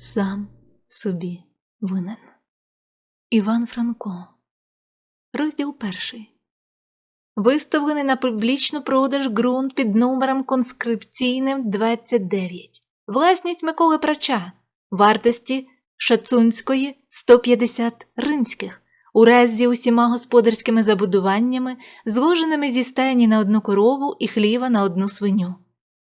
сам собі винен. Іван Франко. Розділ перший. Виставлений на публічну продаж ґрунт під номером конскрипційним 29. Власність Миколи Прача. Вартості Шацунської 150 ринських. У разі усіма господарськими забудуваннями, зложеними зі стайні на одну корову і хліва на одну свиню.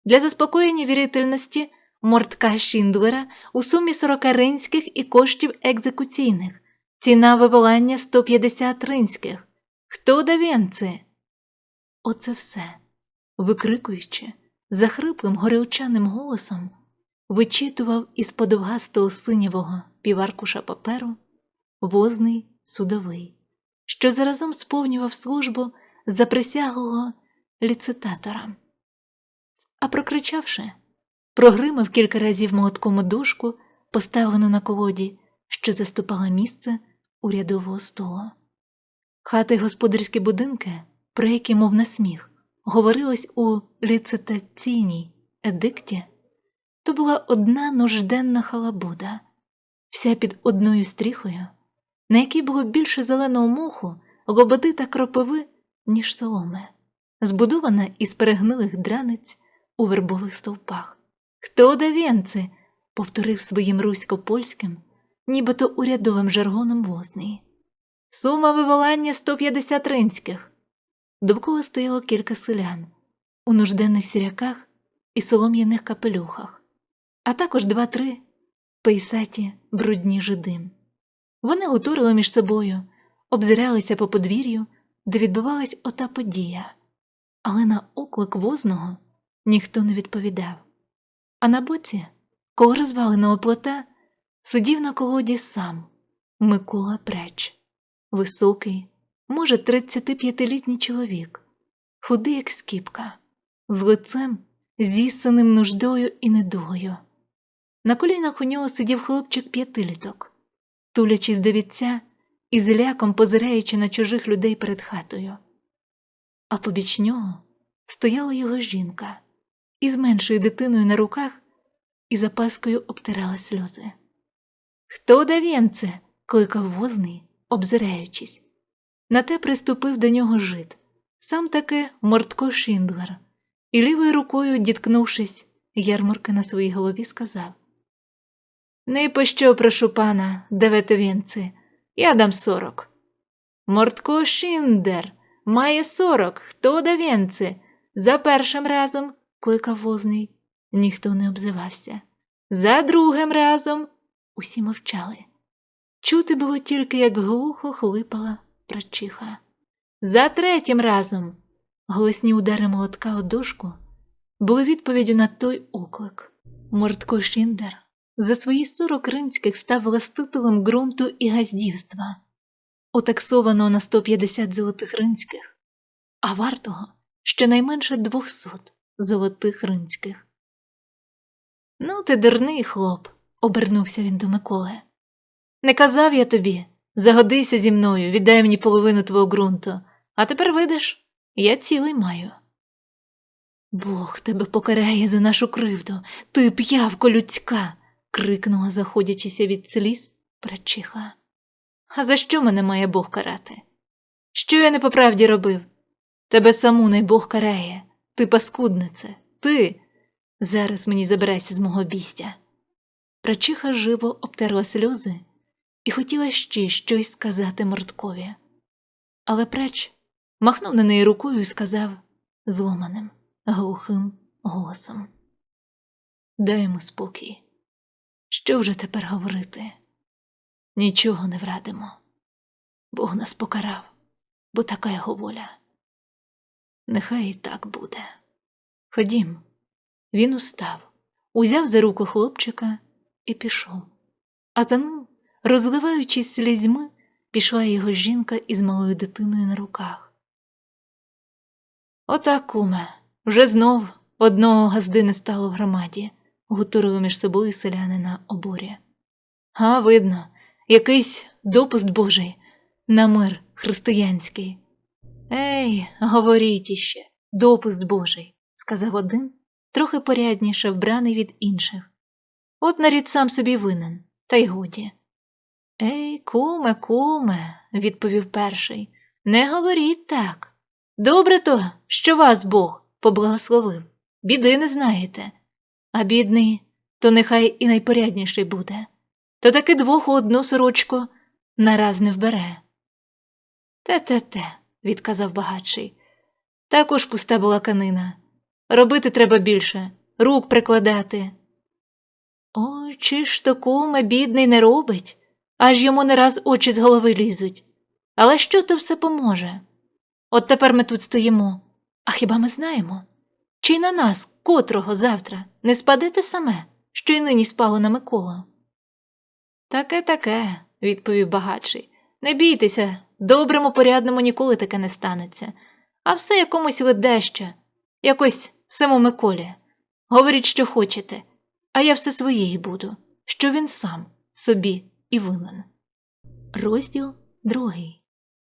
Для заспокоєння вірительності мортка Шіндлера у сумі 40 ринських і коштів екзекуційних. Ціна виволання 150 ринських. Хто да венце? Оце все, викрикуючи, захриплим горючаним голосом, вичитував із подовгастого синявого піваркуша паперу возний судовий, що заразом сповнював службу заприсяглого ліцитатора. А прокричавши, прогримав кілька разів молотком дошку, поставлену на колоді, що заступала місце урядового столу. Хати й господарські будинки, про які, мов на сміх, говорилось у ліцитаційній едикті, то була одна нужденна халабуда, вся під одною стріхою, на якій було більше зеленого моху, лободи та кропиви, ніж соломи, збудована із перегнилих драниць у вербових стовпах. Хто да венце? повторив своїм русько-польським, нібито урядовим жаргоном возний. Сума виволання 150 ринських. Довкола стояло кілька селян у нужденних сіряках і солом'яних капелюхах, а також два-три пейсаті брудні жиди. Вони гуторили між собою, обзиралися по подвір'ю, де відбувалась ота подія, але на оклик возного ніхто не відповідав. А на боці, коло розваленого плота, сидів на колоді сам Микола Преч, високий, може, 35-літній чоловік, худий, як скіпка, з лицем, зісаним нуждою і недугою. На колінах у нього сидів хлопчик п'ятиліток, тулячись до вітця і з ляком позираючи на чужих людей перед хатою. А побіч нього стояла його жінка із меншою дитиною на руках і запаскою обтирала сльози. Хто да венце? кликав возний, обзираючись. На те приступив до нього жид, сам таки Мортко Шіндлер, і лівою рукою, діткнувшись, ярмарки на своїй голові, сказав Не пощо, прошу пана, давете венце, я дам сорок. Мортко Шіндер має сорок, хто давенце. За першим разом, кликав возний. Ніхто не обзивався. За другим разом усі мовчали. Чути було тільки, як глухо хлипала прачиха. За третім разом голосні удари молотка у дошку були відповіддю на той оклик. Мортко Шіндер за свої сорок ринських став властителем ґрунту і газдівства, отаксованого на 150 золотих ринських, а вартого щонайменше 200 золотих ринських. Ну, ти дурний хлоп, обернувся він до Миколи. Не казав я тобі, загодися зі мною, віддай мені половину твого ґрунту, а тепер видиш, я цілий маю. Бог тебе покарає за нашу кривду, ти п'явко людська. крикнула, заходячися від сліз прачиха. А за що мене має Бог карати? Що я не по правді робив? Тебе саму най Бог карає, ти паскуднице, ти. Зараз мені забирайся з мого бістя. Прачиха живо обтерла сльози і хотіла ще щось сказати Морткові. Але прач махнув на неї рукою і сказав зломаним, глухим голосом: Дай йому спокій. Що вже тепер говорити? Нічого не врадимо. Бог нас покарав, бо така його воля. Нехай і так буде. Ходім. Він устав, узяв за руку хлопчика і пішов. А за ним, розливаючись слізьми, пішла його жінка із малою дитиною на руках. Отак, куме, вже знов одного газди не стало в громаді, гуторили між собою селяни на оборі. А, видно, якийсь допуст божий на мир християнський. Ей, говоріть іще, допуст божий, сказав один трохи порядніше вбраний від інших. От нарід сам собі винен, та й годі. Ей, куме, куме, відповів перший, не говоріть так. Добре то, що вас Бог поблагословив, біди не знаєте, а бідний, то нехай і найпорядніший буде, то таки двох у одну сорочку нараз не вбере. Те-те-те, відказав багатший. Також пуста була канина. Робити треба більше, рук прикладати. Ой, чи ж то куме бідний не робить, аж йому не раз очі з голови лізуть. Але що то все поможе? От тепер ми тут стоїмо. А хіба ми знаємо? Чи на нас, котрого завтра, не спадете саме, що й нині спало на Миколу? Таке таке, відповів багатший. Не бійтеся, доброму порядному ніколи таке не станеться, а все якомусь ледеще, якось саму Миколі. Говоріть, що хочете, а я все своєї буду, що він сам собі і винен. Розділ другий.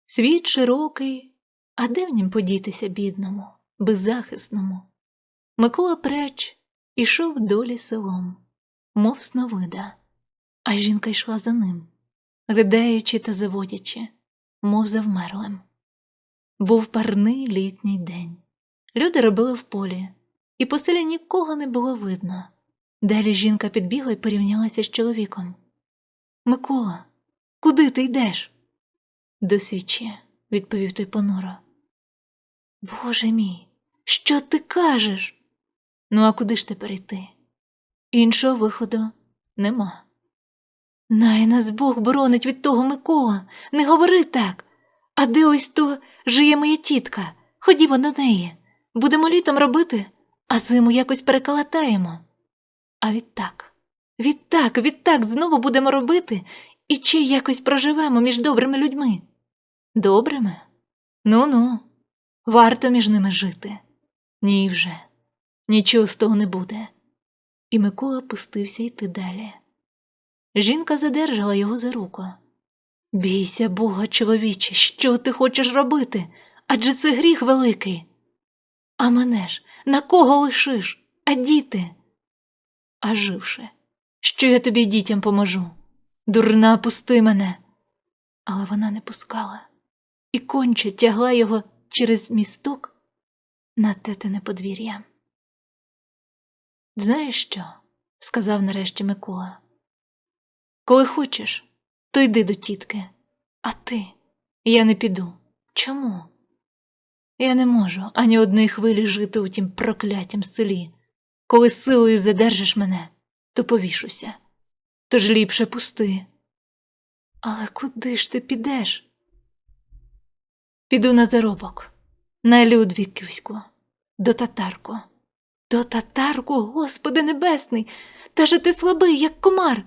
Світ широкий, а де в нім подітися бідному, беззахисному? Микола Преч ішов долі селом, мов сновида, а жінка йшла за ним, ридаючи та заводячи, мов завмерлим. Був парний літній день. Люди робили в полі, і по селі нікого не було видно. Далі жінка підбігла і порівнялася з чоловіком. Микола, куди ти йдеш? До свічі, відповів той понуро. Боже мій, що ти кажеш? Ну, а куди ж тепер йти? Іншого виходу нема. Най нас Бог боронить від того Микола, не говори так. А де ось то жиє моя тітка? Ходімо до неї. Будемо літом робити, а зиму якось переколотаємо. А відтак, відтак, відтак знову будемо робити і чи якось проживемо між добрими людьми. Добрими? Ну ну, варто між ними жити. Ні вже, нічого з того не буде. І Микола пустився йти далі. Жінка задержала його за руку. Бійся Бога, чоловіче, що ти хочеш робити? Адже це гріх великий. А мене ж на кого лишиш? А діти? А живши, що я тобі дітям поможу? Дурна, пусти мене. Але вона не пускала і конче тягла його через місток на тетине подвір'я. Знаєш що? сказав нарешті Микола. Коли хочеш, то йди до тітки, а ти я не піду. Чому? Я не можу ані одної хвилі жити у тім проклятім селі. Коли силою задержиш мене, то повішуся. Тож ліпше пусти. Але куди ж ти підеш? Піду на заробок, на Людвіківську, до татарку. До татарку, Господи Небесний, та же ти слабий, як комар.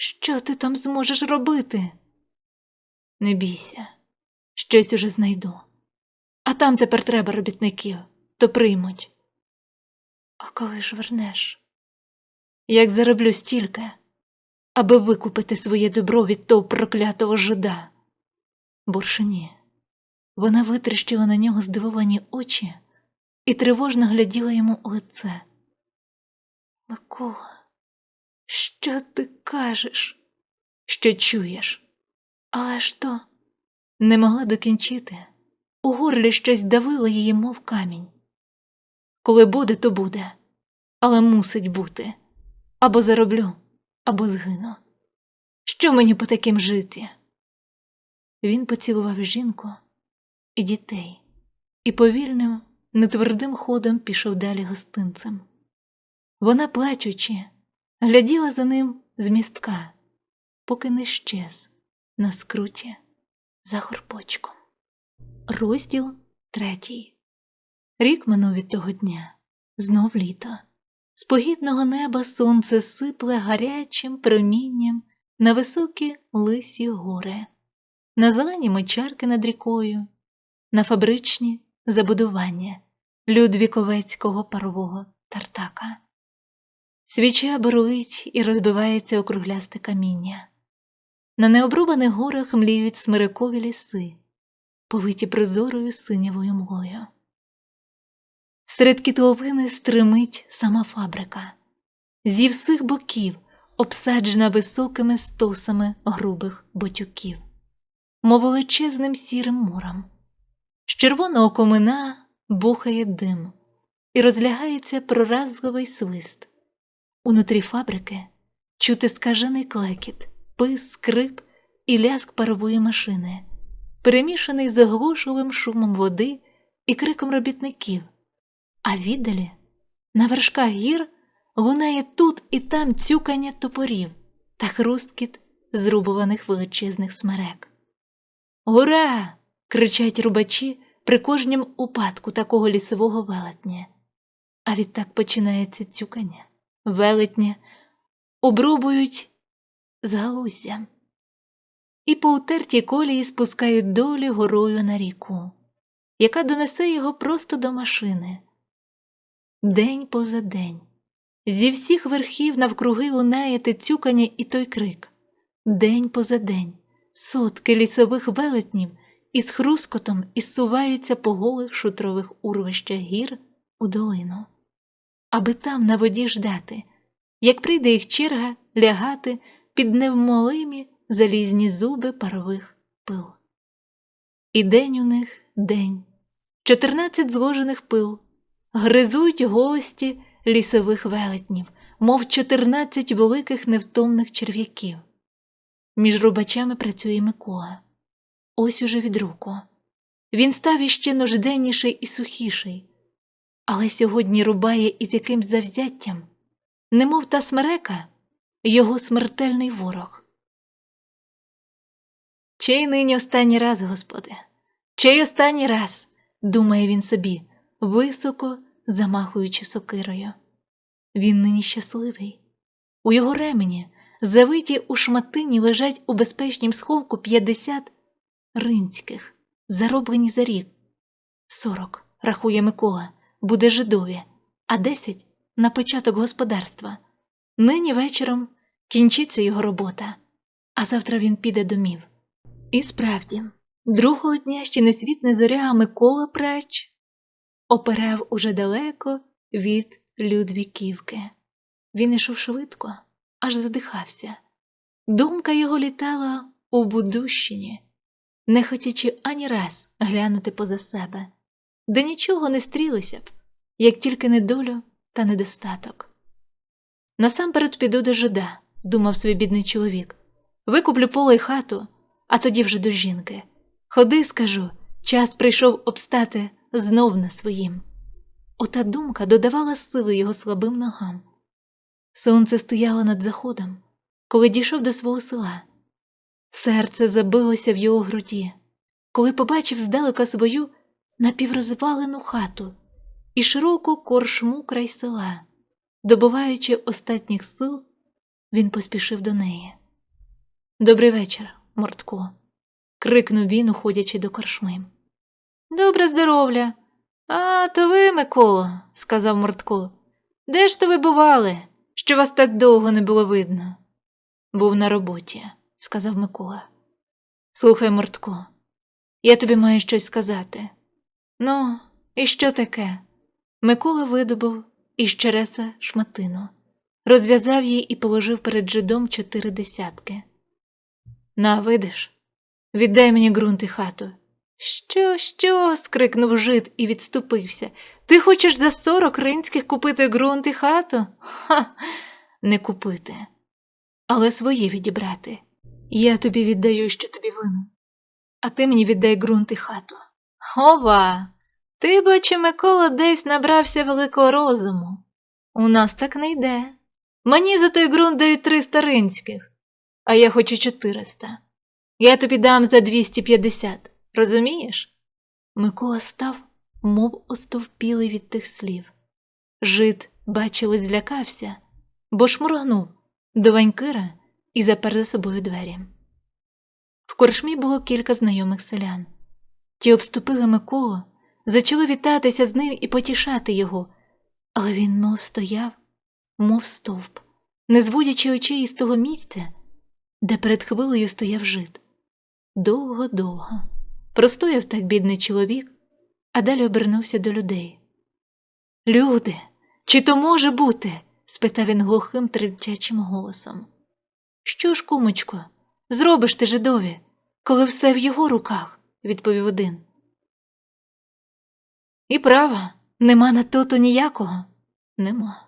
Що ти там зможеш робити? Не бійся, щось уже знайду. А там тепер треба робітників, то приймуть. А коли ж вернеш? Як зароблю стільки, аби викупити своє добро від того проклятого жида? Буршині. Вона витріщила на нього здивовані очі і тривожно гляділа йому у лице. Микола, що ти кажеш? Що чуєш? Але ж то не могла докінчити. У горлі щось давило її, мов камінь. Коли буде, то буде, але мусить бути або зароблю, або згину. Що мені по таким жити? Він поцілував жінку і дітей, і повільним, нетвердим ходом пішов далі гостинцем. Вона, плачучи, гляділа за ним з містка, поки не щез на скруті за горбочком. Розділ третій. Рік минув від того дня, знов літо. З погідного неба сонце сипле гарячим промінням на високі лисі гори, на зелені мочарки над рікою, на фабричні забудування Людвіковецького парового тартака. Свіча бурлить і розбивається округлясте каміння. На необрубаних горах мліють смирикові ліси, повиті прозорою синявою мглою. Серед кітловини стримить сама фабрика. Зі всіх боків обсаджена високими стосами грубих ботюків, мов величезним сірим муром. З червоного комина бухає дим і розлягається проразливий свист. Унутрі фабрики чути скажений клекіт, пис, скрип і ляск парової машини, перемішаний з оглушливим шумом води і криком робітників, а віддалі, на вершках гір, лунає тут і там цюкання топорів та хрусткіт зрубуваних величезних смерек. Ура! кричать рубачі при кожнім упадку такого лісового велетня. А відтак починається цюкання, велетня, обрубують з галуздям і по утертій колії спускають долі горою на ріку, яка донесе його просто до машини. День поза день. Зі всіх верхів навкруги лунає те цюкання і той крик. День поза день, сотки лісових велетнів із хрускотом ізсуваються по голих шутрових урвищах гір у долину, аби там на воді ждати, як прийде їх черга лягати під невмолимі залізні зуби парових пил. І день у них день, чотирнадцять зложених пил, гризуть гості лісових велетнів, мов чотирнадцять великих невтомних черв'яків. Між рубачами працює Микола. Ось уже від руку. Він став іще нужденніший і сухіший, але сьогодні рубає із якимсь завзяттям, немов та смерека, його смертельний ворог. Чий нині останній раз, Господи, чий останній раз, думає він собі, високо замахуючи сокирою. Він нині щасливий. У його ремені, завиті у шматині, лежать у безпечнім сховку п'ятдесят ринських, зароблені за рік. Сорок, рахує Микола, буде жидові, а десять на початок господарства. Нині вечором кінчиться його робота, а завтра він піде домів. І справді, другого дня ще не світ не зоря, а Микола Прач оперев уже далеко від Людвіківки. Він ішов швидко, аж задихався. Думка його літала у Будущині, не хотячи ані раз глянути поза себе, де нічого не стрілися б, як тільки недолю та недостаток. Насамперед піду до жида, думав свій бідний чоловік. Викуплю поле й хату, а тоді вже до жінки. Ходи, скажу, час прийшов обстати знов на своїм. Ота думка додавала сили його слабим ногам. Сонце стояло над заходом, коли дійшов до свого села. Серце забилося в його груді, коли побачив здалека свою напіврозвалену хату і широку коршму край села. Добуваючи останніх сил, він поспішив до неї. Добрий вечір, Мортко, крикнув він, уходячи до коршми. Добре здоров'я. А, то ви, Микола, сказав Мортко. Де ж то ви бували, що вас так довго не було видно? Був на роботі, сказав Микола. Слухай, Мортко, я тобі маю щось сказати. Ну, і що таке? Микола видобув із череса шматину, розв'язав її і положив перед жидом чотири десятки. На, видиш, віддай мені ґрунт і хату. Що, що? скрикнув жид і відступився. Ти хочеш за сорок ринських купити ґрунт і хату? Ха, не купити, але своє відібрати. Я тобі віддаю, що тобі винен, а ти мені віддай ґрунт і хату. Ова! Ти, бачи, Микола, десь набрався великого розуму. У нас так не йде. Мені за той ґрунт дають триста ринських, а я хочу чотириста. Я тобі дам за двісті п'ятдесят. Розумієш? Микола став, мов остовпілий від тих слів. Жид, бачили, злякався, бо шморгнув до ванькира і запер за собою двері. В коршмі було кілька знайомих селян. Ті обступили Миколу, зачали вітатися з ним і потішати його, але він мов стояв, мов стовп, не зводячи очей із того місця, де перед хвилею стояв жид. Довго-довго. Простояв так бідний чоловік, а далі обернувся до людей. Люди, чи то може бути? спитав він глухим тремтячим голосом. Що ж, кумочко, зробиш ти жидові, коли все в його руках, відповів один. І права, нема на тото ніякого? Нема.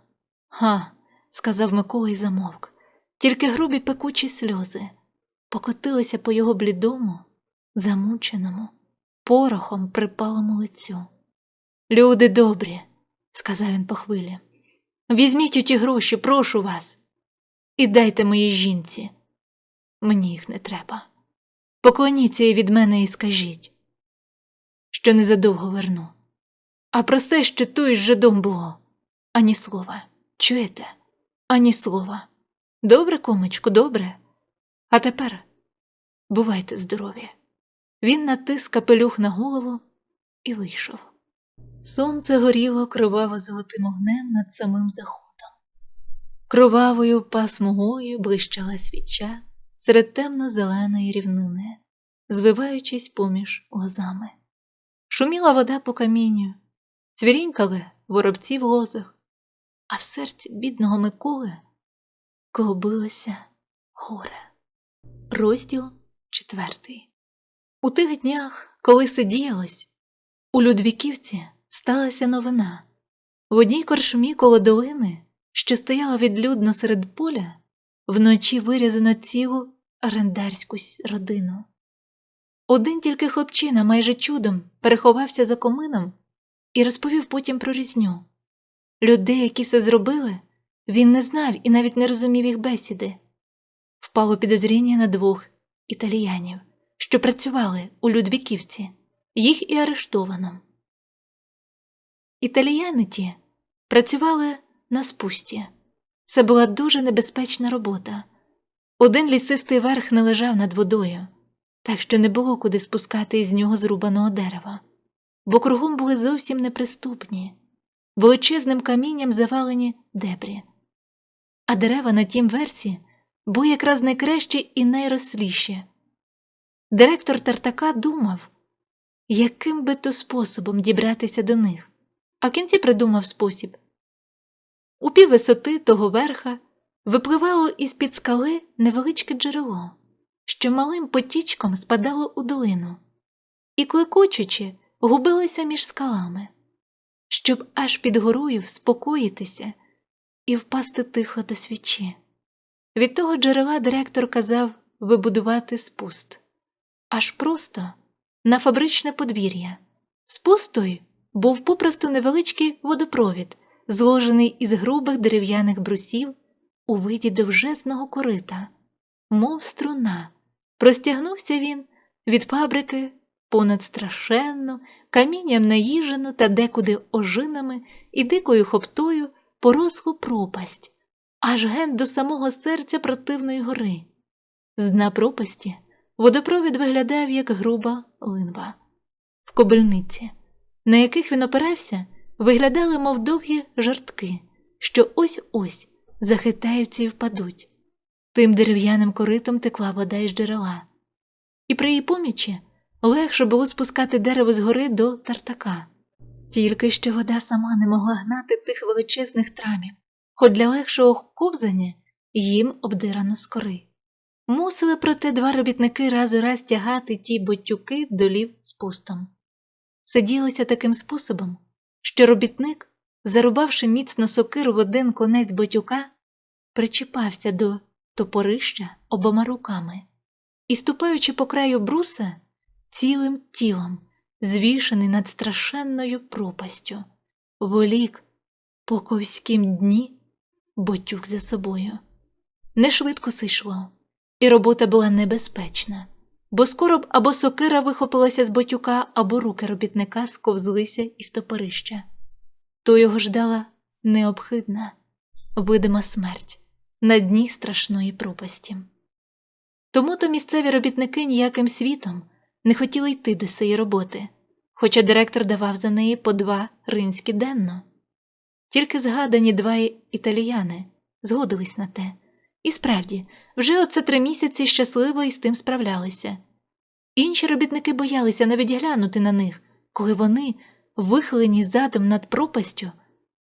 Га, сказав Микола і замовк. Тільки грубі пекучі сльози покотилися по його блідому, замученому, порохом припалому лицю. Люди добрі, сказав він по хвилі. Візьміть оті гроші, прошу вас, і дайте моїй жінці. Мені їх не треба. Поклоніться їй від мене і скажіть, що незадовго верну. А про те, що той з жидом було, ані слова. Чуєте? Ані слова. Добре, комочку, добре. А тепер бувайте здорові. Він натис капелюх на голову і вийшов. Сонце горіло кроваво золотим огнем над самим заходом. Кровавою пасмугою блищала свіча серед темно-зеленої рівнини, звиваючись поміж лозами. Шуміла вода по камінню, цвірінькали воробці в лозах, а в серці бідного Миколи колбилося горе. Розділ четвертий. У тих днях, коли сидіялось, у Людвіківці сталася новина. В одній коршмі коло долини, що стояла відлюдно серед поля, вночі вирізано цілу орендарську родину. Один тільки хлопчина майже чудом переховався за комином і розповів потім про різню. Людей, які це зробили, він не знав і навіть не розумів їх бесіди. Впало підозріння на двох італіянів, що працювали у Людвіківці, їх і арештовано. Італіяни ті працювали на спусті. Це була дуже небезпечна робота. Один лісистий верх не лежав над водою, так що не було куди спускати із нього зрубаного дерева, бо кругом були зовсім неприступні, величезним камінням завалені дебрі. А дерева на тім версі були якраз найкращі і найросліші. Директор Тартака думав, яким би то способом дібратися до них, а в кінці придумав спосіб. У піввисоти того верха випливало із під скали невеличке джерело, що малим потічком спадало у долину, і, клекочучи, губилося між скалами, щоб аж під горою вспокоїтися і впасти тихо до свічі. Від того джерела директор казав вибудувати спуст, аж просто на фабричне подвір'я. Спуст той був попросту невеличкий водопровід, зложений із грубих дерев'яних брусів у виді довжезного корита, мов струна. Простягнувся він від фабрики понад страшенну, камінням наїжену та декуди ожинами і дикою хоптою поросху пропасть, аж ген до самого серця противної гори. З дна пропасті водопровід виглядав як груба линва. В кобильниці, на яких він опирався, виглядали, мов довгі жартки, що ось ось захитаються і впадуть. Тим дерев'яним коритом текла вода із джерела, і при її помічі легше було спускати дерево з гори до тартака. Тільки що вода сама не могла гнати тих величезних трамів, хоч для легшого ковзання їм обдирано з кори. Мусили проте два робітники раз у раз тягати ті ботюки долів з пустом. Сиділося таким способом, що робітник, зарубавши міцно сокиру в один конець ботюка, причіпався до топорища обома руками і, ступаючи по краю бруса, цілим тілом, звішений над страшенною пропастю, волік по ковськім дні ботюк за собою. Не швидко сишло, і робота була небезпечна, бо скоро б або сокира вихопилася з ботюка, або руки робітника сковзлися із топорища. То його ждала необхидна, видима смерть на дні страшної пропасті. Тому то місцеві робітники ніяким світом не хотіли йти до цієї роботи, хоча директор давав за неї по два ринські денно. Тільки згадані два італіяни згодились на те, і справді, вже оце три місяці щасливо із тим справлялися. Інші робітники боялися навіть глянути на них, коли вони, вихилені задом над пропастю,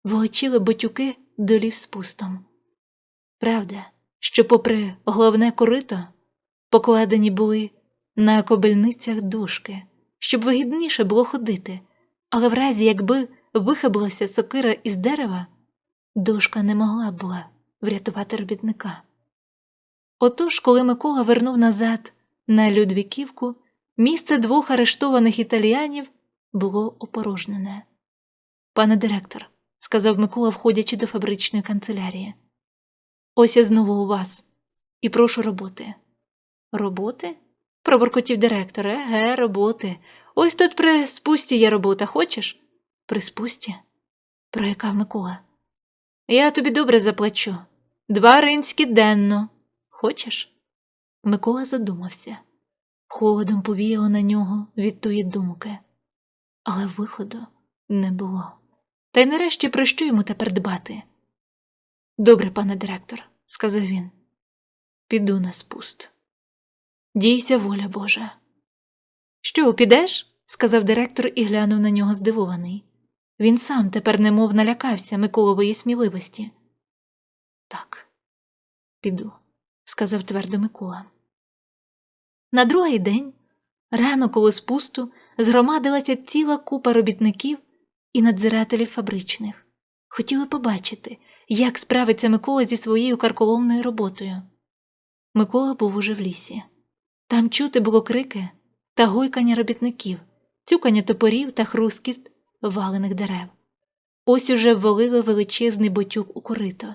волочили ботюки долів спустом. Правда, що, попри головне корито, покладені були на кобильницях дужки, щоб вигідніше було ходити, але в разі, якби вихибилася сокира із дерева, дошка не могла була врятувати робітника. Отож, коли Микола вернув назад на Людвіківку, місце двох арештованих італіянів було опорожнене. Пане директор, сказав Микола, входячи до фабричної канцелярії, ось я знову у вас і прошу роботи. Роботи? пробуркотів директор. Еге, роботи. Ось тут при спусті є робота, хочеш? При спусті? проякав Микола. Я тобі добре заплачу. Два ринські денно. Хочеш? Микола задумався. Холодом повіяло на нього від тої думки, але виходу не було. Та й нарешті про що йому тепер дбати? Добре, пане директор, сказав він. Піду на спуст. Дійся, воля Божа. Що, підеш? сказав директор і глянув на нього здивований. Він сам тепер немов налякався Миколової сміливості. Так, піду, сказав твердо Микола. На другий день, рано коло спусту, згромадилася ціла купа робітників і надзирателів фабричних. Хотіли побачити, як справиться Микола зі своєю карколомною роботою. Микола був уже в лісі. Там чути було крики та гойкання робітників, цюкання топорів та хрускіт валених дерев. Ось уже ввалили величезний ботюк у корито.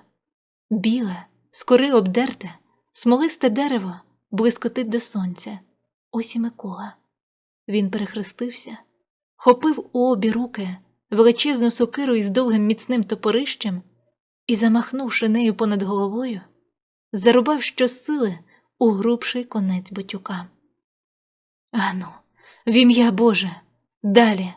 Біле, скори обдерте, смолисте дерево блискотить до сонця. Ось і Микола. Він перехрестився, хопив у обі руки величезну сокиру із довгим міцним топорищем і, замахнувши нею понад головою, зарубав щосили у грубший конець ботюка. Ану, в ім'я Боже, далі.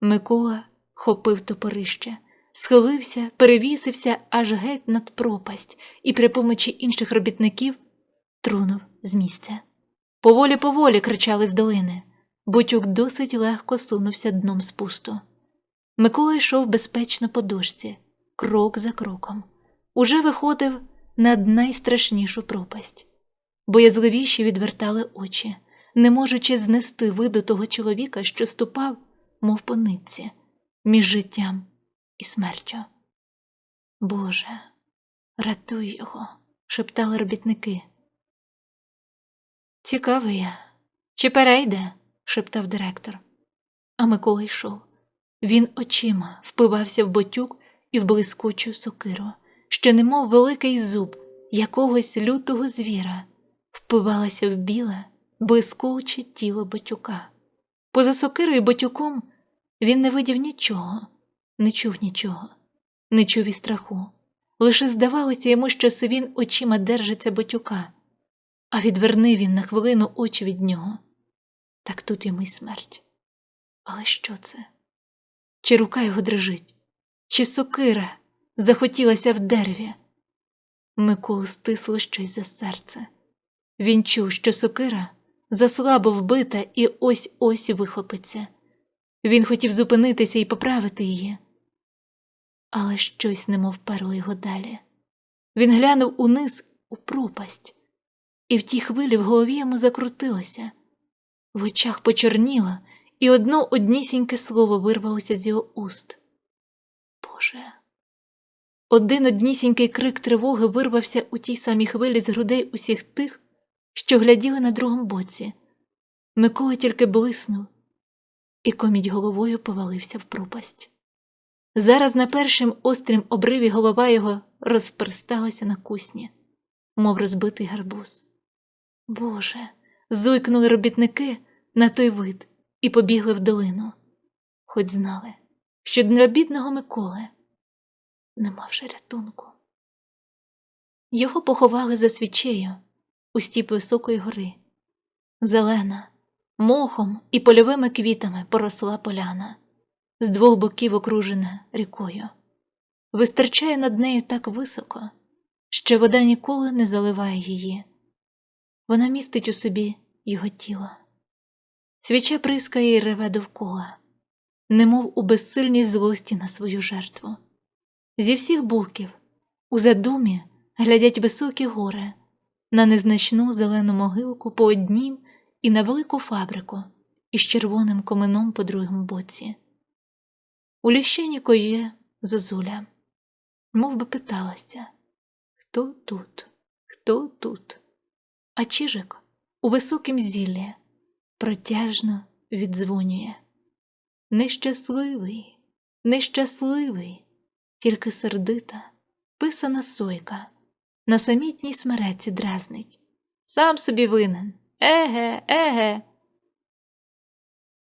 Микола хопив топорище, схилився, перевісився аж геть над пропасть і при помочі інших робітників трунув з місця. Поволі, поволі кричали з долини. Бутюк досить легко сунувся дном спусту. Микола йшов безпечно по дошці, крок за кроком. Уже виходив над найстрашнішу пропасть. Боязливіші відвертали очі, не можучи знести виду того чоловіка, що ступав, мов по нитці, між життям і смертю. Боже, рятуй його, шептали робітники. Цікавий я. Чи перейде? шептав директор. А Микола йшов. Він очима впивався в ботюк і в блискучу сокиру, що, немов великий зуб якогось лютого звіра, впивалася в біле, блискуче тіло ботюка. Поза сокирою і ботюком він не видів нічого, не чув нічого, не чув і страху. Лише здавалося йому, що він очима держиться ботюка, а відверни він на хвилину очі від нього. Так тут йому й смерть. Але що це? Чи рука його дрижить, чи сокира захотілася в дереві? Миколу стисло щось за серце. Він чув, що сокира заслабо вбита і ось ось вихопиться. Він хотів зупинитися і поправити її, але щось немов перло його далі. Він глянув униз у пропасть, і в тій хвилі в голові йому закрутилося, в очах почорніло, і одно однісіньке слово вирвалося з його уст. Боже. Один однісінький крик тривоги вирвався у тій самій хвилі з грудей усіх тих, що гляділи на другому боці. Микола тільки блиснув і комідь головою повалився в пропасть. Зараз на першим острім обриві голова його розперсталася на кусні, мов розбитий гарбуз. Боже, зуйкнули робітники на той вид і побігли в долину, хоч знали, що для бідного Миколи нема вже рятунку. Його поховали за свічею у стіп високої гори. Зелена, мохом і польовими квітами поросла поляна, з двох боків окружена рікою. Вистачає над нею так високо, що вода ніколи не заливає її. Вона містить у собі його тіло. Свіча прискає і реве довкола, немов у безсильній злості на свою жертву. Зі всіх боків У задумі глядять високі гори, на незначну зелену могилку по однім і на велику фабрику із червоним комином по другому боці. У ліщині коє зозуля, мов би питалася, хто тут, хто тут? А чижик у високім зіллі протяжно віддзвонює. Нещасливий, нещасливий, тільки сердита, писана сойка, на самітній смереці дразнить. Сам собі винен. Еге, еге.